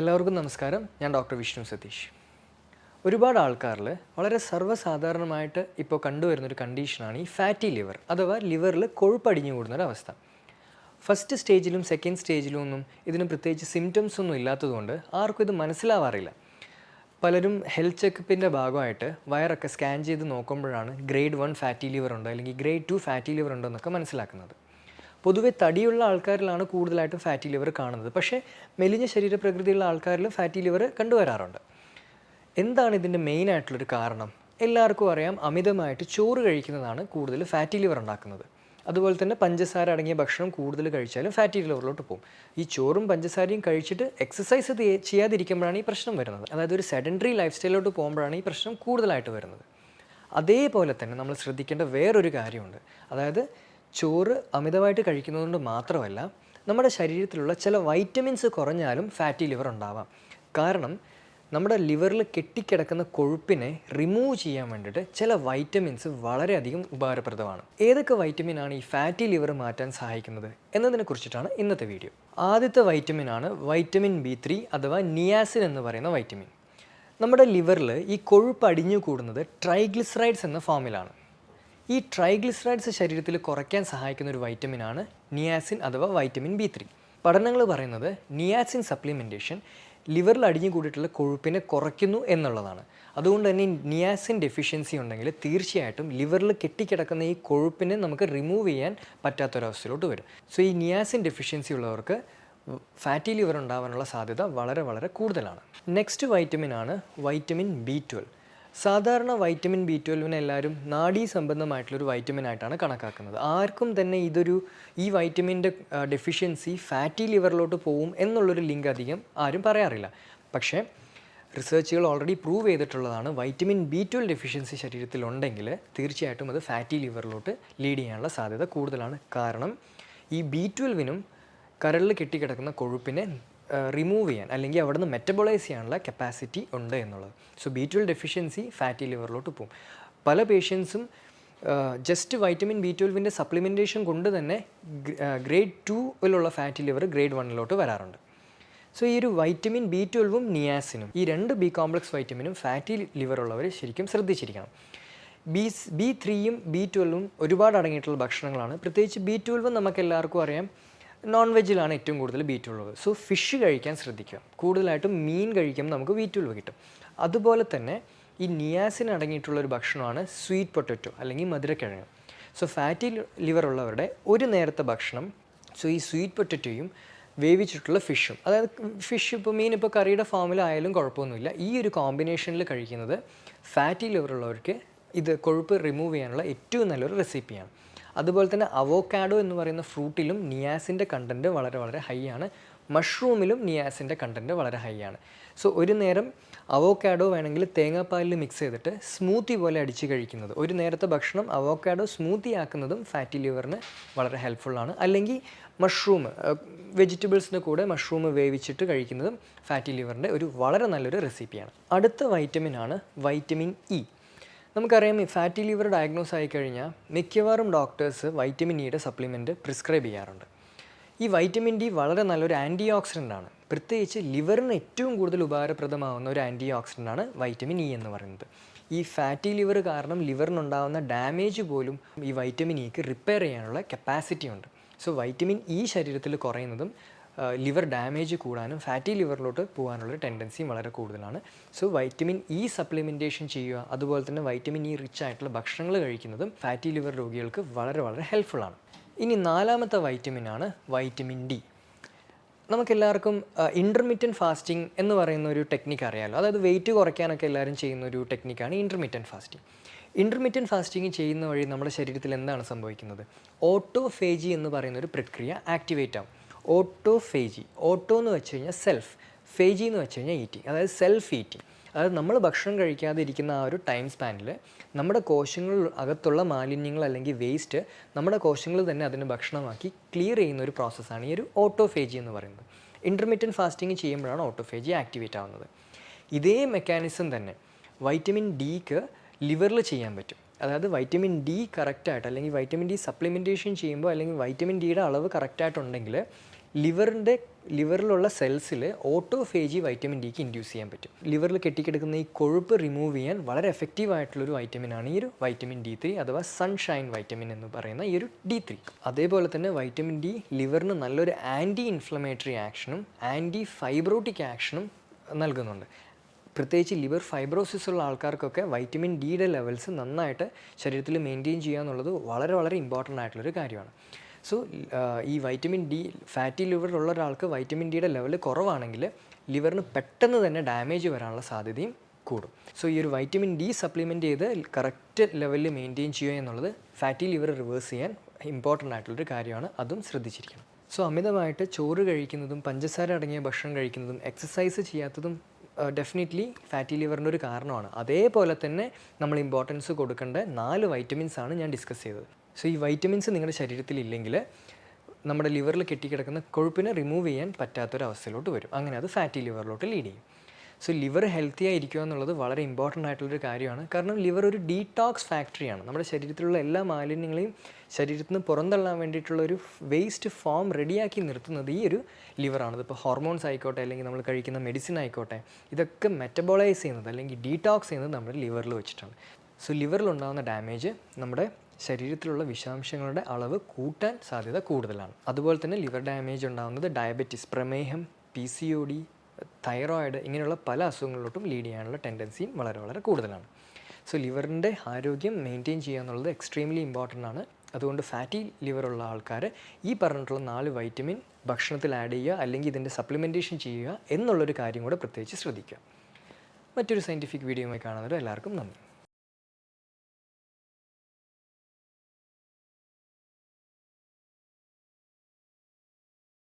എല്ലാവർക്കും നമസ്കാരം. ഞാൻ ഡോക്ടർ വിഷ്ണു സതീഷ്. ഒരുപാട് ആൾക്കാരിൽ വളരെ സർവസാധാരണമായിട്ട് ഇപ്പോൾ കണ്ടുവരുന്നൊരു കണ്ടീഷനാണ് ഈ ഫാറ്റി ലിവർ അഥവാ ലിവറിൽ കൊഴുപ്പടിഞ്ഞു കൂടുന്നൊരവസ്ഥ. ഫസ്റ്റ് സ്റ്റേജിലും സെക്കൻഡ് സ്റ്റേജിലും ഒന്നും ഇതിന് പ്രത്യേകിച്ച് സിംറ്റംസ് ഒന്നും ഇല്ലാത്തതുകൊണ്ട് ആർക്കും ഇത് മനസ്സിലാവാറില്ല. പലരും ഹെൽത്ത് ചെക്കപ്പിന്റെ ഭാഗമായിട്ട് വയറൊക്കെ സ്കാൻ ചെയ്ത് നോക്കുമ്പോഴാണ് ഗ്രേഡ് വൺ ഫാറ്റി ലിവർ ഉണ്ടോ അല്ലെങ്കിൽ ഗ്രേഡ് ടു ഫാറ്റി ലിവർ ഉണ്ടോ എന്നൊക്കെ മനസ്സിലാക്കുന്നത്. പൊതുവെ തടിയുള്ള ആൾക്കാരിലാണ് കൂടുതലായിട്ടും ഫാറ്റി ലിവർ കാണുന്നത്. പക്ഷേ മെലിഞ്ഞ ശരീരപ്രകൃതിയുള്ള ആൾക്കാരിൽ ഫാറ്റി ലിവർ കണ്ടുവരാറുണ്ട്. എന്താണ് ഇതിന്റെ മെയിൻ ആയിട്ടുള്ളൊരു കാരണം? എല്ലാവർക്കും അറിയാം അമിതമായിട്ട് ചോറ് കഴിക്കുന്നതാണ് കൂടുതൽ ഫാറ്റി ലിവർ ഉണ്ടാക്കുന്നത്. അതുപോലെ തന്നെ പഞ്ചസാര അടങ്ങിയ ഭക്ഷണം കൂടുതൽ കഴിച്ചാലും ഫാറ്റി ലിവറിലോട്ട് പോകും. ഈ ചോറും പഞ്ചസാരയും കഴിച്ചിട്ട് എക്സസൈസ് ചെയ്യാതിരിക്കുമ്പോഴാണ് ഈ പ്രശ്നം വരുന്നത്. അതായത് ഒരു സെഡൻഡറി ലൈഫ് സ്റ്റൈലിലോട്ട് പോകുമ്പോഴാണ് ഈ പ്രശ്നം കൂടുതലായിട്ട് വരുന്നത്. അതേപോലെ തന്നെ നമ്മൾ ശ്രദ്ധിക്കേണ്ട വേറൊരു കാര്യമുണ്ട്. അതായത് ചോറ് അമിതമായിട്ട് കഴിക്കുന്നതുകൊണ്ട് മാത്രമല്ല നമ്മുടെ ശരീരത്തിലുള്ള ചില വൈറ്റമിൻസ് കുറഞ്ഞാലും ഫാറ്റി ലിവർ ഉണ്ടാവാം. കാരണം നമ്മുടെ ലിവറിൽ കെട്ടിക്കിടക്കുന്ന കൊഴുപ്പിനെ റിമൂവ് ചെയ്യാൻ വേണ്ടിയിട്ട് ചില വൈറ്റമിൻസ് വളരെയധികം ഉപകാരപ്രദമാണ്. ഏതൊക്കെ വൈറ്റമിനാണ് ഈ ഫാറ്റി ലിവർ മാറ്റാൻ സഹായിക്കുന്നത് എന്നതിനെ കുറിച്ചിട്ടാണ് ഇന്നത്തെ വീഡിയോ ആദ്യത്തെ വൈറ്റമിനാണ് വൈറ്റമിൻ ബി ത്രീ അഥവാ നിയാസിൻ എന്ന് പറയുന്ന വൈറ്റമിൻ നമ്മുടെ ലിവറിൽ ഈ കൊഴുപ്പ് അടിഞ്ഞു കൂടുന്നത് ട്രൈഗ്ലിസറൈഡ്സ് എന്ന ഫോമിലാണ് ഈ ട്രൈഗ്ലിസറൈഡ്സ് ശരീരത്തിൽ കുറയ്ക്കാൻ സഹായിക്കുന്ന ഒരു വൈറ്റമിനാണ് നിയാസിൻ അഥവാ വൈറ്റമിൻ ബി ത്രീ. പഠനങ്ങൾ പറയുന്നത് നിയാസിൻ സപ്ലിമെന്റേഷൻ ലിവറിൽ അടിഞ്ഞു കൂടിയിട്ടുള്ള കൊഴുപ്പിനെ കുറയ്ക്കുന്നു എന്നുള്ളതാണ്. അതുകൊണ്ട് തന്നെ നിയാസിൻ ഡെഫിഷ്യൻസി ഉണ്ടെങ്കിൽ തീർച്ചയായിട്ടും ലിവറിൽ കെട്ടിക്കിടക്കുന്ന ഈ കൊഴുപ്പിനെ നമുക്ക് റിമൂവ് ചെയ്യാൻ പറ്റാത്തൊരവസ്ഥയിലോട്ട് വരും. സോ ഈ നിയാസിൻ ഡെഫിഷ്യൻസി ഉള്ളവർക്ക് ഫാറ്റി ലിവർ ഉണ്ടാവാനുള്ള സാധ്യത വളരെ വളരെ കൂടുതലാണ്. നെക്സ്റ്റ് വൈറ്റമിൻ ആണ് വൈറ്റമിൻ ബി ട്വൽവ് സാധാരണ വൈറ്റമിൻ ബി ട്വൽവിനെ എല്ലാവരും നാഡീ സംബന്ധമായിട്ടുള്ളൊരു വൈറ്റമിൻ ആയിട്ടാണ് കണക്കാക്കുന്നത്. ആർക്കും തന്നെ ഇതൊരു ഈ വൈറ്റമിന്റെ ഡെഫിഷ്യൻസി ഫാറ്റി ലിവറിലോട്ട് പോവും എന്നുള്ളൊരു ലിങ്ക് അധികം ആരും പറയാറില്ല. പക്ഷേ റിസർച്ചുകൾ ഓൾറെഡി പ്രൂവ് ചെയ്തിട്ടുള്ളതാണ് വൈറ്റമിൻ ബി ട്വൽവ് ഡെഫിഷ്യൻസി ശരീരത്തിലുണ്ടെങ്കിൽ തീർച്ചയായിട്ടും അത് ഫാറ്റി ലിവറിലോട്ട് ലീഡ് ചെയ്യാനുള്ള സാധ്യത കൂടുതലാണ്. കാരണം ഈ ബി ട്വൽവിനും കരളിൽ കെട്ടിക്കിടക്കുന്ന കൊഴുപ്പിനെ റിമൂവ് ചെയ്യാൻ അല്ലെങ്കിൽ അവിടെ നിന്ന് മെറ്റബോളൈസ് ചെയ്യാനുള്ള കപ്പാസിറ്റി ഉണ്ട് എന്നുള്ളത്. So B twelve deficiency fatty ലിവറിലോട്ട് പോകും പല പേഷ്യൻസും ജസ്റ്റ് വൈറ്റമിൻ ബി ട്വൽവിന്റെ സപ്ലിമെന്റേഷൻ കൊണ്ട് തന്നെ ഗ്രേഡ് ടൂവിലുള്ള ഫാറ്റി ലിവർ ഗ്രേഡ് വണ്ണിലോട്ട് വരാറുണ്ട്. സോ ഈ ഒരു വൈറ്റമിൻ ബി ട്വൽവും നിയാസിനും ഈ രണ്ട് ബി കോംപ്ലക്സ് വൈറ്റമിനും ഫാറ്റി ലിവർ ഉള്ളവർ ശരിക്കും ശ്രദ്ധിച്ചിരിക്കണം. ബി ബി ത്രീയും ബി ട്വൽവും ഒരുപാട് അടങ്ങിയിട്ടുള്ള ഭക്ഷണങ്ങളാണ്. പ്രത്യേകിച്ച് ബി ട്വൽവ് നമുക്ക് എല്ലാവർക്കും അറിയാം. നോൺ വെജിലാണ് ഏറ്റവും കൂടുതൽ ബി ഉള്ളത്. സോ ഫിഷ് കഴിക്കാൻ ശ്രദ്ധിക്കുക. കൂടുതലായിട്ടും മീൻ കഴിക്കുമ്പോൾ നമുക്ക് ബി ട്വൽവ് കിട്ടും. അതുപോലെ തന്നെ ഈ നിയാസിൻ അടങ്ങിയിട്ടുള്ള ഒരു ഭക്ഷണമാണ് സ്വീറ്റ് പൊട്ടറ്റോ അല്ലെങ്കിൽ മധുരക്കിഴങ്ങ്. സോ ഫാറ്റി ലിവർ ഉള്ളവരുടെ ഒരു നേരത്തെ ഭക്ഷണം സോ ഈ സ്വീറ്റ് പൊട്ടറ്റോയും വേവിച്ചിട്ടുള്ള ഫിഷും അതായത് ഫിഷ് ഇപ്പോൾ മീൻ ഇപ്പോൾ കറിയുടെ ഫോമിലായാലും കുഴപ്പമൊന്നുമില്ല. ഈ ഒരു കോമ്പിനേഷനിൽ കഴിക്കുന്നത് ഫാറ്റി ലിവർ ഉള്ളവർക്ക് ഇത് കൊഴുപ്പ് റിമൂവ് ചെയ്യാനുള്ള ഏറ്റവും നല്ലൊരു റെസിപ്പിയാണ് അതുപോലെ തന്നെ അവോക്കാഡോ എന്ന് പറയുന്ന ഫ്രൂട്ടിലും നിയാസിന്റെ കണ്ടന്റ് വളരെ വളരെ ഹൈ ആണ്. മഷ്റൂമിലും നിയാസിന്റെ കണ്ടന്റ് വളരെ ഹൈ ആണ്. സോ ഒരു നേരം അവോക്കാഡോ വേണമെങ്കിൽ തേങ്ങാപ്പാലിൽ മിക്സ് ചെയ്തിട്ട് സ്മൂത്തി പോലെ അടിച്ച് കഴിക്കുന്നത്. ഒരു നേരത്തെ ഭക്ഷണം അവോക്കാഡോ സ്മൂത്തി ആക്കുന്നതും ഫാറ്റി ലിവറിന് വളരെ ഹെൽപ്ഫുള്ളാണ് അല്ലെങ്കിൽ മഷ്റൂം വെജിറ്റബിൾസിന്റെ കൂടെ മഷ്റൂം വേവിച്ചിട്ട് കഴിക്കുന്നതും ഫാറ്റി ലിവറിന്റെ ഒരു വളരെ നല്ലൊരു റെസിപ്പിയാണ് അടുത്ത വൈറ്റമിൻ ആണ് വൈറ്റമിൻ ഇ നമുക്കറിയാം ഈ ഫാറ്റി ലിവർ ഡയഗ്നോസ് ആയി കഴിഞ്ഞാൽ മിക്കവാറും ഡോക്ടേഴ്സ് വൈറ്റമിൻ ഇയുടെ സപ്ലിമെന്റ് പ്രിസ്ക്രൈബ് ചെയ്യാറുണ്ട്. ഈ വൈറ്റമിൻ ഡി വളരെ നല്ലൊരു ആന്റി ഓക്സിഡന്റ് ആണ്. പ്രത്യേകിച്ച് ലിവറിന് ഏറ്റവും കൂടുതൽ ഉപകാരപ്രദമാവുന്ന ഒരു ആന്റി ഓക്സിഡന്റ് ആണ് വൈറ്റമിൻ ഇ എന്ന് പറയുന്നത്. ഈ ഫാറ്റി ലിവർ കാരണം ലിവറിനുണ്ടാകുന്ന ഡാമേജ് പോലും ഈ വൈറ്റമിൻ ഇക്ക് റിപ്പയർ ചെയ്യാനുള്ള കപ്പാസിറ്റി ഉണ്ട്. സോ വൈറ്റമിൻ ഇ ശരീരത്തിൽ കുറയുന്നതും ലിവർ ഡാമേജ് കൂടാനും ഫാറ്റി ലിവറിലോട്ട് പോകാനുള്ള ടെൻഡൻസിയും വളരെ കൂടുതലാണ്. സോ വൈറ്റമിൻ ഇ സപ്ലിമെന്റേഷൻ ചെയ്യുക അതുപോലെ തന്നെ വൈറ്റമിൻ ഇ റിച്ച് ആയിട്ടുള്ള ഭക്ഷണങ്ങൾ കഴിക്കുന്നതും ഫാറ്റി ലിവർ രോഗികൾക്ക് വളരെ വളരെ ഹെൽപ്ഫുള്ളാണ് ഇനി നാലാമത്തെ വൈറ്റമിനാണ് വൈറ്റമിൻ ഡി നമുക്കെല്ലാവർക്കും ഇന്റർമീഡിയന്റ് ഫാസ്റ്റിംഗ് എന്ന് പറയുന്ന ഒരു ടെക്നിക്ക് അറിയാമല്ലോ അതായത് വെയിറ്റ് കുറയ്ക്കാനൊക്കെ എല്ലാവരും ചെയ്യുന്ന ഒരു ടെക്നിക്കാണ് ഇന്റർമീഡിയന്റ് ഫാസ്റ്റിംഗ് ഇന്റർമീഡിയന്റ് ഫാസ്റ്റിംഗ് ചെയ്യുന്ന വഴി നമ്മുടെ ശരീരത്തിൽ എന്താണ് സംഭവിക്കുന്നത്? ഓട്ടോഫേജി എന്ന് പറയുന്ന ഒരു പ്രക്രിയ ആക്ടിവേറ്റ് ആവും. ഓട്ടോഫേജി. ഓട്ടോ എന്ന് വെച്ച് കഴിഞ്ഞാൽ സെൽഫ്. ഫേജി എന്ന് വെച്ച് കഴിഞ്ഞാൽ ഈറ്റിംഗ് അതായത് സെൽഫ് ഈറ്റിംഗ് അതായത് നമ്മൾ ഭക്ഷണം കഴിക്കാതെ ഇരിക്കുന്ന ആ ഒരു ടൈം സ്പാനിൽ നമ്മുടെ കോശങ്ങൾ അകത്തുള്ള മാലിന്യങ്ങൾ അല്ലെങ്കിൽ വേസ്റ്റ് നമ്മുടെ കോശങ്ങൾ തന്നെ അതിന് ഭക്ഷണമാക്കി ക്ലിയർ ചെയ്യുന്ന ഒരു പ്രോസസ്സാണ് ഈ ഒരു ഓട്ടോഫേജി എന്ന് പറയുന്നത്. ഇന്റർമീഡിയന്റ് ഫാസ്റ്റിംഗ് ചെയ്യുമ്പോഴാണ് ഓട്ടോഫേജി ആക്ടിവേറ്റ് ആവുന്നത്. ഇതേ മെക്കാനിസം തന്നെ വൈറ്റമിൻ ഡിക്ക് ലിവറിൽ ചെയ്യാൻ പറ്റും. അതായത് വൈറ്റമിൻ ഡി കറക്റ്റായിട്ട് അല്ലെങ്കിൽ വൈറ്റമിൻ ഡി സപ്ലിമെന്റേഷൻ ചെയ്യുമ്പോൾ അല്ലെങ്കിൽ വൈറ്റമിൻ ഡിയുടെ അളവ് കറക്റ്റായിട്ടുണ്ടെങ്കിൽ ലിവറിന്റെ ലിവറിലുള്ള സെൽസിൽ ഓട്ടോഫേജി വൈറ്റമിൻ ഡിക്ക് ഇൻഡ്യൂസ് ചെയ്യാൻ പറ്റും. ലിവറിൽ കെട്ടിക്കിടക്കുന്ന ഈ കൊഴുപ്പ് റിമൂവ് ചെയ്യാൻ വളരെ എഫക്റ്റീവ് ആയിട്ടുള്ളൊരു വൈറ്റമിനാണ് ഈ ഒരു വൈറ്റമിൻ ഡി ത്രീ അഥവാ സൺഷൈൻ വൈറ്റമിൻ എന്ന് പറയുന്ന ഈ ഒരു ഡി ത്രീ അതേപോലെ തന്നെ വൈറ്റമിൻ ഡി ലിവറിന് നല്ലൊരു ആന്റി ഇൻഫ്ലമേറ്ററി ആക്ഷനും ആന്റി ഫൈബ്രോട്ടിക് ആക്ഷനും നൽകുന്നുണ്ട്. പ്രത്യേകിച്ച് ലിവർ ഫൈബ്രോസിസ് ഉള്ള ആൾക്കാർക്കൊക്കെ വൈറ്റമിൻ ഡിയുടെ ലെവൽസ് നന്നായിട്ട് ശരീരത്തിൽ മെയിന്റെയിൻ ചെയ്യുക എന്നുള്ളത് വളരെ വളരെ ഇമ്പോർട്ടന്റ് ആയിട്ടുള്ളൊരു കാര്യമാണ്. സോ ഈ വൈറ്റമിൻ ഡി ഫാറ്റി ലിവറിലുള്ള ഒരാൾക്ക് വൈറ്റമിൻ ഡിയുടെ ലെവൽ കുറവാണെങ്കിൽ ലിവറിന് പെട്ടെന്ന് തന്നെ ഡാമേജ് വരാനുള്ള സാധ്യതയും കൂടും. സോ ഈ ഒരു വൈറ്റമിൻ ഡി സപ്ലിമെന്റ് ചെയ്ത് കറക്റ്റ് ലെവലിൽ മെയിന്റെയിൻ ചെയ്യുക എന്നുള്ളത് ഫാറ്റി ലിവർ റിവേഴ്സ് ചെയ്യാൻ ഇമ്പോർട്ടന്റ് ആയിട്ടുള്ളൊരു കാര്യമാണ്. അതും ശ്രദ്ധിച്ചിരിക്കണം. സോ അമിതമായിട്ട് ചോറ് കഴിക്കുന്നതും പഞ്ചസാര അടങ്ങിയ ഭക്ഷണം കഴിക്കുന്നതും എക്സസൈസ് ചെയ്യാത്തതും ഡെഫിനറ്റ്ലി ഫാറ്റി ലിവറിന്റെ ഒരു കാരണമാണ്. അതേപോലെ തന്നെ നമ്മൾ ഇമ്പോർട്ടൻസ് കൊടുക്കേണ്ട നാല് വൈറ്റമിൻസ് ആണ് ഞാൻ ഡിസ്കസ് ചെയ്തത്. സോ ഈ വൈറ്റമിൻസ് നിങ്ങളുടെ ശരീരത്തിൽ ഇല്ലെങ്കിൽ നമ്മുടെ ലിവറിൽ കെട്ടിക്കിടക്കുന്ന കൊഴുപ്പിനെ റിമൂവ് ചെയ്യാൻ പറ്റാത്തൊരവസ്ഥയിലോട്ട് വരും. അങ്ങനെ അത് ഫാറ്റി ലിവറിലോട്ട് ലീഡ് ചെയ്യും. സോ ലിവർ ഹെൽത്തി ആയിരിക്കുക എന്നുള്ളത് വളരെ ഇമ്പോർട്ടന്റ് ആയിട്ടുള്ളൊരു കാര്യമാണ്. കാരണം ലിവർ ഒരു ഡീടോക്സ് ഫാക്ടറിയാണ് നമ്മുടെ ശരീരത്തിലുള്ള എല്ലാ മാലിന്യങ്ങളെയും ശരീരത്തിൽ നിന്ന് പുറന്തള്ളാൻ വേണ്ടിയിട്ടുള്ള ഒരു വേസ്റ്റ് ഫോം റെഡിയാക്കി നിർത്തുന്നത് ഈ ഒരു ലിവറാണ് ഇതിപ്പോൾ ഹോർമോൺസ് ആയിക്കോട്ടെ അല്ലെങ്കിൽ നമ്മൾ കഴിക്കുന്ന മെഡിസിൻ ആയിക്കോട്ടെ ഇതൊക്കെ മെറ്റബോളൈസ് ചെയ്യുന്നത് അല്ലെങ്കിൽ ഡീടോക്സ് ചെയ്യുന്നത് നമ്മുടെ ലിവറിൽ വെച്ചിട്ടാണ്. സോ ലിവറിൽ ഉണ്ടാകുന്ന ഡാമേജ് നമ്മുടെ ശരീരത്തിലുള്ള വിഷാംശങ്ങളുടെ അളവ് കൂട്ടാൻ സാധ്യത കൂടുതലാണ്. അതുപോലെ തന്നെ ലിവർ ഡാമേജ് ഉണ്ടാകുന്നത് ഡയബറ്റിസ് പ്രമേഹം P C O D thyroid ഇങ്ങനെയുള്ള പല അസുഖങ്ങളിലോട്ടും ലീഡ് ചെയ്യാനുള്ള ടെൻഡൻസിയും വളരെ വളരെ കൂടുതലാണ്. സോ ലിവറിന്റെ ആരോഗ്യം മെയിന്റെയിൻ ചെയ്യുക എന്നുള്ളത് എക്സ്ട്രീംലി ഇമ്പോർട്ടന്റ് ആണ്. അതുകൊണ്ട് ഫാറ്റി ലിവറുള്ള ആൾക്കാർ ഈ പറഞ്ഞിട്ടുള്ള നാല് വൈറ്റമിൻ ഭക്ഷണത്തിൽ ആഡ് ചെയ്യുക അല്ലെങ്കിൽ ഇതിന്റെ സപ്ലിമെന്റേഷൻ ചെയ്യുക എന്നുള്ളൊരു കാര്യം കൂടെ പ്രത്യേകിച്ച് ശ്രദ്ധിക്കുക. മറ്റൊരു സയന്റിഫിക് വീഡിയോയുമായി കാണുന്നവർ എല്ലാവർക്കും നന്ദി.